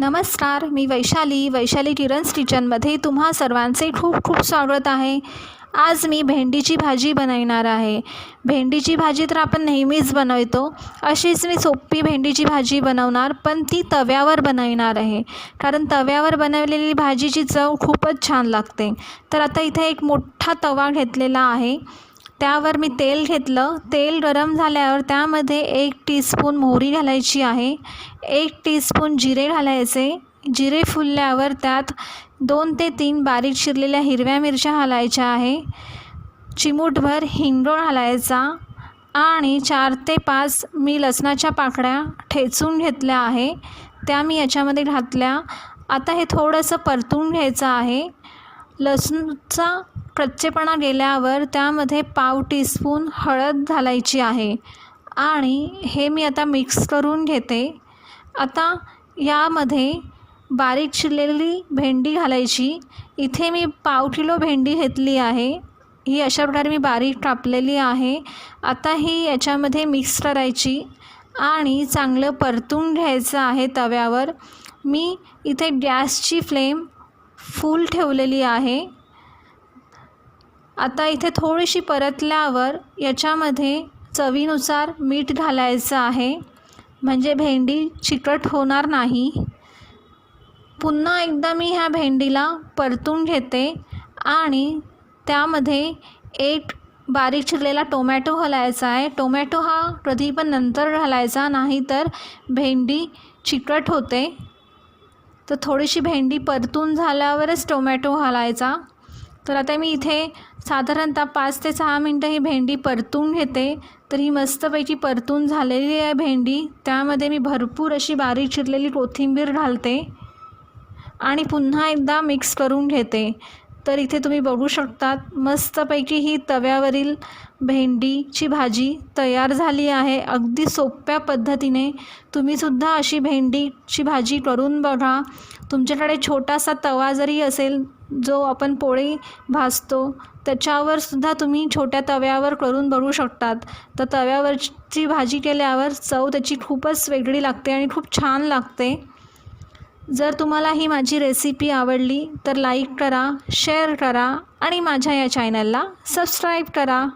नमस्कार मी वैशाली. वैशाली किरण्स किचनमध्ये तुम्हा सर्वांचे खूप खूप स्वागत आहे. आज मी भेंडीची भाजी बनवणार आहे. भेंडीची भाजी तर आपण नेहमीच बनवतो. अशीच मी सोपी भेंडीची भाजी बनवणार पण ती तव्यावर बनवणार आहे. कारण तव्यावर बनवलेली भाजीची चव खूपच छान लागते. तर आता इथे एक मोठा तवा घेतलेला आहे. त्यावर मी तेल घेतलं. तेल गरम झाल्यावर त्यामध्ये एक टीस्पून मोहरी घालायची आहे. एक टीस्पून जिरे घालायचे. जिरे फुलल्यावर त्यात दोन ते तीन बारीक चिरलेल्या हिरव्या मिरच्या घालायच्या आहे. चिमूटभर हिंगडोळ घालायचा आणि चार ते पाच मी लसणाच्या पाकळ्या ठेचून घेतल्या आहे. त्या मी याच्यामध्ये घातल्या. आता हे थोडंसं परतून घ्यायचं आहे. लसूणचा कच्चेपणा गेल्यावर त्यामध्ये पाव टीस्पून हळद घालायची आहे. आणि हे मी आता मिक्स करून घेते. आता यामध्ये बारीक चिरलेली भेंडी घालायची. इथे मी पाव किलो भेंडी घेतली आहे. ही अशा प्रकारे मी बारीक कापलेली आहे. आता ही याच्यामध्ये मिक्स करायची. आणि चांगलं परतून घ्यायचं आहे तव्यावर. मी इथे गॅसची फ्लेम फुल ठेवलेली आहे. आता इथे थोडीशी परतल्यावर याच्यामध्ये चवीनुसार मीठ घालायचं आहे. म्हणजे भेंडी चिकट होणार नाही. पुन्हा एकदा मी ह्या भेंडीला परतून घेते आणि त्यामध्ये एक बारीक चिरलेला टोमॅटो घालायचा आहे. टोमॅटो हा कधी पण नंतर घालायचा नाही तर भेंडी चिकट होते. तर थोडीशी भेंडी परतून झाल्यावरच टोमॅटो घालायचा. तर आता मी इथे साधारणतः पाच ते सहा मिनटं ही भेंडी परतून घेते. तर ही मस्तपैकी परतून झालेली आहे भेंडी. त्यामध्ये मी भरपूर अशी बारीक चिरलेली कोथिंबीर घालते. आणि पुन्हा एकदा मिक्स करून घेते. तर इथे तुम्ही बघू शकतात मस्तपैकी ही तव्यावरील भेंडीची भाजी तयार झाली आहे. अगदी सोप्या पद्धतीने तुम्हीसुद्धा अशी भेंडीची भाजी करून बघा. तुमच्याकडे छोटासा तवा जरी असेल जो आपण पोळी भाजतो त्याच्यावरसुद्धा तुम्ही छोट्या तव्यावर करून बघू शकतात. तर तव्यावरची भाजी केल्यावर चव त्याची खूपच वेगळी लागते आणि खूप छान लागते. जर तुम्हाला ही माझी रेसिपी आवडली तर लाईक करा शेअर करा आणि माझ्या या चॅनलला सबस्क्राईब करा.